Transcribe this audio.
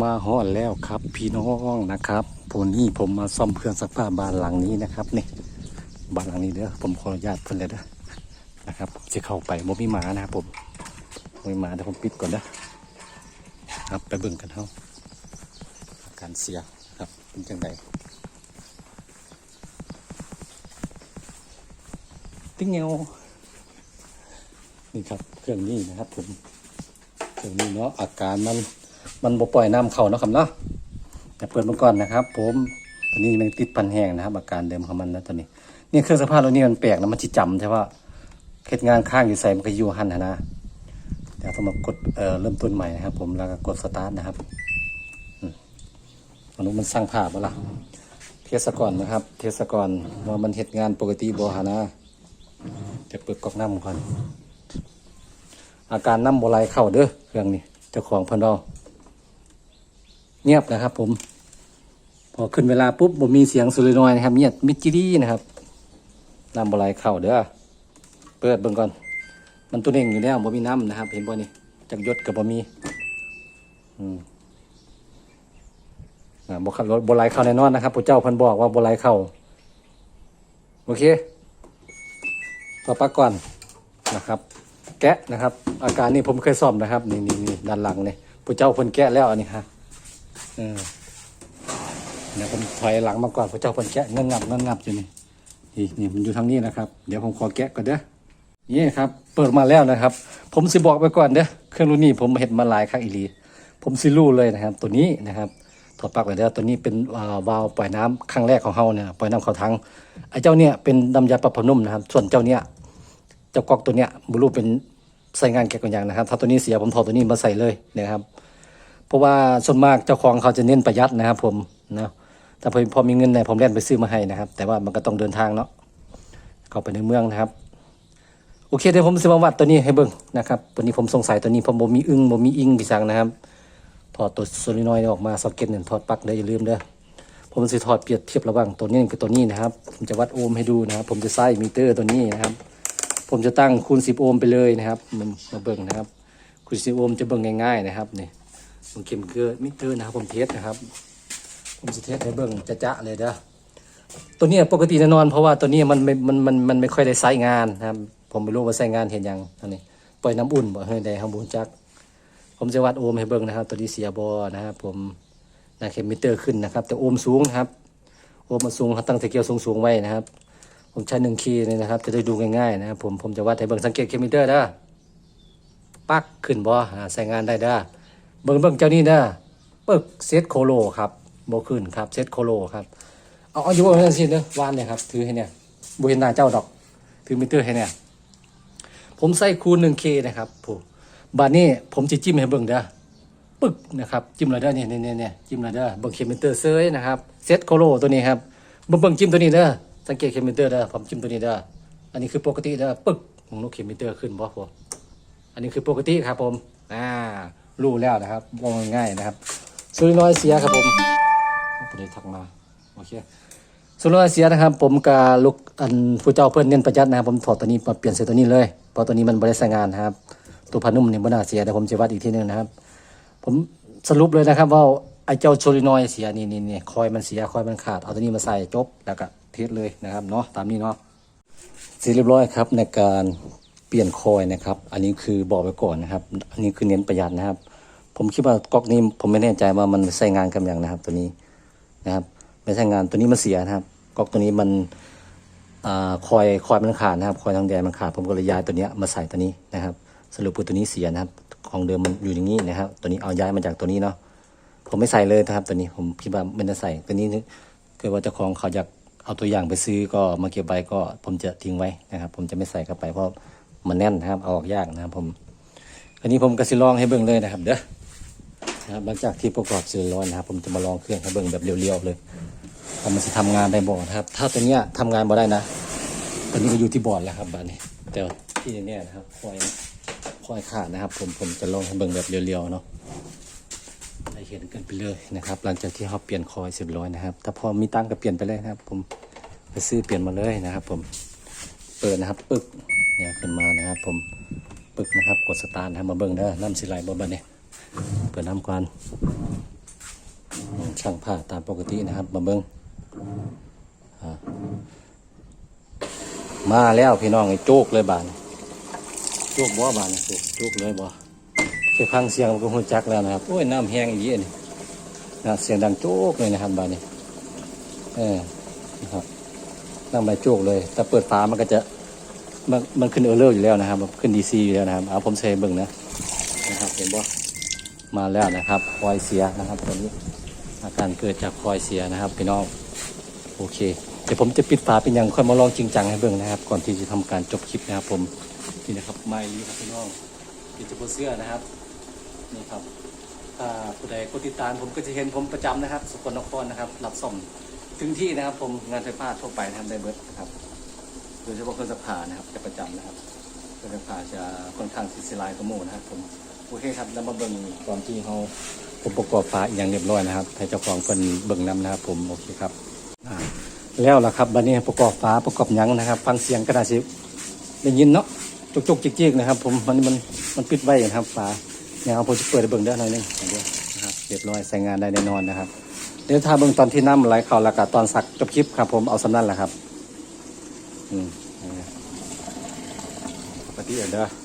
มาฮอดแล้วครับ พี่น้องนะครับผมนี่ผมมาซ่อมเครื่องซักผ้าบ้านหลังนี้นะครับนี่บ้านหลังนี้เด้อผมขออนุญาตเพิ่นเลยเด้อนะครับจะเข้าไปบ่มีหมานะครับผมบ่มีหมาเดี๋ยวผมปิดก่อนเด้อครับไปเบิ่งกันเฮาอาการเสียครับเป็นจังไดติ๊งเงวนี่ครับเครื่องนี้นะครับผมตรงนี้เนาะอาการมัน มันบ่ปล่อยน้ำเข้าเนาะครับเนาะแต่เปิดมาก่อนนะครับ ผมตอนนี้มันติดพันแห้งนะครับอาการเดิมของมันนะตอนนี้ นี่เครื่องสภาพตัวนี้มันแปลกนะมันจิจำใช่ว่าเฮ็ดงานข้างอยู่ใส่มันก็อยู่หันนะเดี๋ยวต้องมากดเอ่อเริ่มต้นใหม่นะครับ ผมแล้วก็กดสตาร์ทนะครับอืมนุษย์มันสร้างภาพบ่ล่ะเทสก่อนนะครับ เทสก่อนว่ามันเฮ็ดงานปกติบ่หานะเดี๋ยวเปิดก๊อกน้ำก่อน อาการน้ำโบไหลเข้าเด้อเครื่องนี้เจ้าของเพิ่นเรา เงียบนะครับ ผม พอขึ้นเวลาปุ๊บบ่มีเสียงสุรินอยนะครับเงียบมิดจิรี่นะครับน้ำบไหลายเข้าเด้อเปิดเบิ่งก่อน มันตัวเน่งอยู่แล้วบ่มีน้ำนะครับ เห็นบ่นี่จักยศกับบ่มี อืมบ่ขับรถบ่ไหลเข้าแน่นอนนะครับผู้เจ้าพิ่นบอกว่าบ่ไหลเข้าโอเคต่อปากก่อนนะครับ แกะนะครับ อาการนี้ผมเคยซ่อมนะครับ นี่นี่นี่ด้านหลังเนี่ยผู้เจ้าคนแกะแล้วอันนี้ฮะ ออเนี่ยวผมถอยหลังมาก่อนผู้เจ้าคนแกะเงนงับเงนงับอยู่นี่นี่นี่มันอยู่ทางนี้นะครับ เดี๋ยวผมขอแกะก่อนเด้อนี่ครับ เปิดมาแล้วนะครับ ผมสิบอกไปก่อนเด้อเครื่องรุ่นนี้ผมเห็นมาหลายครั้งอีลีผมสิรู้เลยนะครับ ตัวนี้นะครับถอดปลั๊กไว้แล้วตัวนี้เป็นวาล์วปล่อยน้ำครั้งแรกของเฮาเนี่ยปล่อยน้ำเข้าถังไอ้เจ้าเนี่ยเป็นน้ำยาปรับผนุ่มนะครับ ส่วนเจ้าเนี่ยเจ้ากอกตัวเนี้ยบรูเป็นใส่งานแก่กันอย่างนะครับ ถ้าตัวนี้เสียผมถอดตัวนี้มาใส่เลยนะครับ เพราะว่าส่วนมากเจ้าของเขาจะเน้นประหยัดนะครับ ผมนะแต่พอพอมีเงินเนี่ยผมเล่นไปซื้อมาให้นะครับ แต่ว่ามันก็ต้องเดินทางเนาะเข้าไปในเมืองนะครับ โอเคเดี๋ยวผมจะมาวัดตัวนี้ให้เบิ่งนะครับตัวนี้ผมสงสัยตัวนี้ผมบ่มีอึ้งบ่มีอิงพี่สังนะครับถอดตัวโซลินอยด์ออกมาสอกเก็ตเนี่ยถอดปลั๊กเด้ออย่าลืมเด้อผมจะถอดเปรียบเทียบระหว่างตัวนี้กับตัวนี้นะครับ ผมจะวัดโอห์มให้ดูนะครับ ผมจะใส่มิเตอร์ตัวนี้นะครับ ผมจะตั้งคูณ10โอห์มไปเลยนะครับ มันมาเบิ่งนะครับคูณ10โอห์มจะเบิ่งง่ายๆนะครับนี่ ผมเข็มเกลือมิเตอร์นะครับผมเทสนะครับ ผมจะเทสให้เบิ่งจะจะๆเลยเด้อตัวนี้ปกติแน่นอน เพราะว่าตัวนี้มันไม่มันมันมันไม่ค่อยได้ใช้งานนะครับ ผมไม่รู้ว่าใช้งานเห็นยังอันนี้ปล่อยน้ำอุ่นบ่เฮ้ยได้ข้างบนจัก ผมจะวัดโอห์มให้เบิ่งนะครับ ตัวนี้เสียบอนะครับ ผมนะเข็มมิเตอร์ขึ้นนะครับ แต่โอห์มสูงนะครับ โอห์มมันสูงตั้งแต่เกียวสูงๆไว้นะครับ ผมใช้หนึ่งคีย์เลยนะครับ จะได้ดูง่ายๆนะครับ ผมผมจะวัดให้เบิ่งสังเกตเคมิเตอร์เด้อปักขึ้นบ่อ่าใช้งานได้เด้อ เบิ่งเบิ่งเจ้านี่เด้อปึ๊กเซตโคโลครับบ่ขึ้นครับเซตโคโลครับเอาเอาอยู่บ่จังซี่เด้อวานเนี่ยครับถือให้เนี่ยบ่เห็นหน้าเจ้าดอก ถือมิเตอร์ให้เนี่ยผมใส่คูณ 1K นะครับผมบัดนี้ผมจะจิ้มให้เบิ่งเด้อปึ๊กนะครับจิ้มเลยเด้อเนี่ยเนี่ยเนี่ยจิ้มเลยเด้อเบิ่งเคมิเตอร์เซยนะครับเซตโคโลตัวนี้ครับเบิ่งเบิ่งจิ้มตัวนี้เด้อสังเกตเคมิเตอร์เด้อผมจิ้มตัวนี้เด้ออันนี้คือปกติเด้อปึ๊กผมนกเคมิเตอร์ขึ้นบ่ผมอันนี้คือปกติครับผมอ่า รู้แล้วนะครับมองง่ายนะครับซูริน้อยเสียครับผมคนนี้ทักมาโอเคส่วนรถเสียนะครับ ผมกับลูกอันผู้เจ้าเพื่อนเน้นประหยัดนะครับผมถอดตัวนี้มาเปลี่ยนเสียตัวนี้เลยเพราะตัวนี้มันบริษัทงานนะครับ ตัวพานุ่มนี่บน่าเสียเดี๋ยวผมจะวัดอีกทีหนึงนะครับ ผมสรุปเลยนะครับ ว่าไอ้เจ้าโชลินอยเสียนี่นี่นี่คอยมันเสียคอยมันขาดเอาตัวนี้มาใส่จบแล้วก็เทสเลยนะครับเนาะตามนี้เนาะเสร็จเรียบร้อยครับในการ เปลี่ยนคอยนะครับ อันนี้คือบอกไว้ก่อนนะครับ อันนี้คือเน้นประหยัดนะครับ ผมคิดว่าก๊อกนี้ผมไม่แน่ใจว่ามันใช้งานกันอย่างนะครับ ตัวนี้นะครับไม่ใช่งานตัวนี้มันเสียนะครับ ก๊อกตัวนี้มันอคอยคอยมันขาดนะครับ คอยทางแดนมันขาดผมก็เลยย้ายตัวนี้มาใส่ตัวนี้นะครับ สรุปคือตัวนี้เสียนะครับ ของเดิมมันอยู่อย่างนี้นะครับ ตัวนี้เอาย้ายมาจากตัวนี้เนาะผมไม่ใส่เลยนะครับ ตัวนี้ผมคิดว่าไม่ได้ใส่ตัวนี้เกิดว่าเจ้าของเขาอยากเอาตัวอย่างไปซื้อก็มาเก็บไว้ก็ผมจะทิ้งไว้นะครับ ผมจะไม่ใส่เข้าไปเพราะ มันแน่นนะครับเอาออกยากนะครับผม อันนี้ผมก็สิลองให้เบิ่งเลยนะครับ เด้อนะครับหลังจากที่ประกอบเสร็จแล้วนะครับ ผมจะมาลองเครื่องให้เบิ่งแบบเรียวๆเลยว่ามันจะทำงานได้บ่นะครับ ถ้าตัวเนี้ยทำงานบ่ได้นะตัวนี้ก็อยู่ที่บอร์ดแล้วครับบ้านนี้แต่ที่เนี่ยนะครับคอยคอยขาดนะครับ ผมผมจะลองให้เบิ่งแบบเรียวๆเนาะให้เห็นกันไปเลยนะครับ หลังจากที่เขาเปลี่ยนคอยเสร็จร้อยนะครับ ถ้าพอมีตั้งก็เปลี่ยนไปเลยนะครับ ผมไปซื้อเปลี่ยนมาเลยนะครับ ผมเปิดนะครับ ปึ๊ก เนี่ยขึ้นมานะครับผมปึ๊กนะครับกดสตาร์ทครับมาเบิ่งเด้อน้ำสิไหลบ่บัดนี้เปิดน้ำก่อนช่างผ้าตามปกตินะครับมาเบิ้งมาแล้วพี่น้องไอ้โจกเลยบานโจกบ่บานโจกโจกเลยบ่แค่ฟังเสียงก็หูจักแล้วนะครับโอ้ยน้ำแห้งอีกนี่นะเสียงดังโจกเลยนะครับบานนี้เออนะครับน้ำใบโจกเลยแต่เปิดฟ้ามันก็จะ มันมันขึ้นเออร์เลอร์อยู่แล้วนะครับขึ้นดีซีอยู่แล้วนะครับเอาผมเซเบิ่งนะนะครับเห็นบ่มาแล้วนะครับคอยเสียนะครับตอนนี้อาการเกิดจากคอยเสียนะครับพี่น้องโอเคเดี๋ยวผมจะปิดฝาเป็นอยังค่อยมาลองจริงจังให้เบิ่งนะครับ ก่อนที่จะทำการจบคลิปนะครับผมนี่นะครับไม้นี้ครับพี่น้องปิดจะบเสื้อนะครับนี่ครับถ้าผู้ใดกดติดตามผมก็จะเห็นผมประจำนะครับสกลนครนะครับ รับส่งถึงที่นะครับผมงานไฟฟ้าทั่วไปนะครับได้เบิร์ดนะครับ โดยเฉพาะเครื่องสักผ้านะครับจะประจำนะครับเครื่องสักผ้าจะค่อนข้างสิสลายกระโมนะครับผมโอเคครับแล้วมาเบิ่งตอนที่เขาผมประกอบฟ้าอย่างเรียบร้อยนะครับให้เจ้าของเป็นเบิ่งนํนะครับ ผมโอเคครับแล้วล่ะครับบัดนี้ประกอบฟ้าประกอบยังนะครับ ฟังเสียงกระดาษสิได้ยินเนาะจุกจุกจิกจิกนะครับ ผมมันมันมันปิดไว้นะครับฟ้าเนี่ยเอาผมจะเปิดเบิ่งได้หน่อยหนึงเดี๋ยวนะครับเรียบร้อยใส่งานได้แน่นอนนะครับเดี๋ยวถ้าเบิ่งตอนที่น้ำไหลเข้าแล้วก็ตอนสักจบคลิปครับ ผมเอาสำนั่นแหละครับ อืมปฏิเด้อ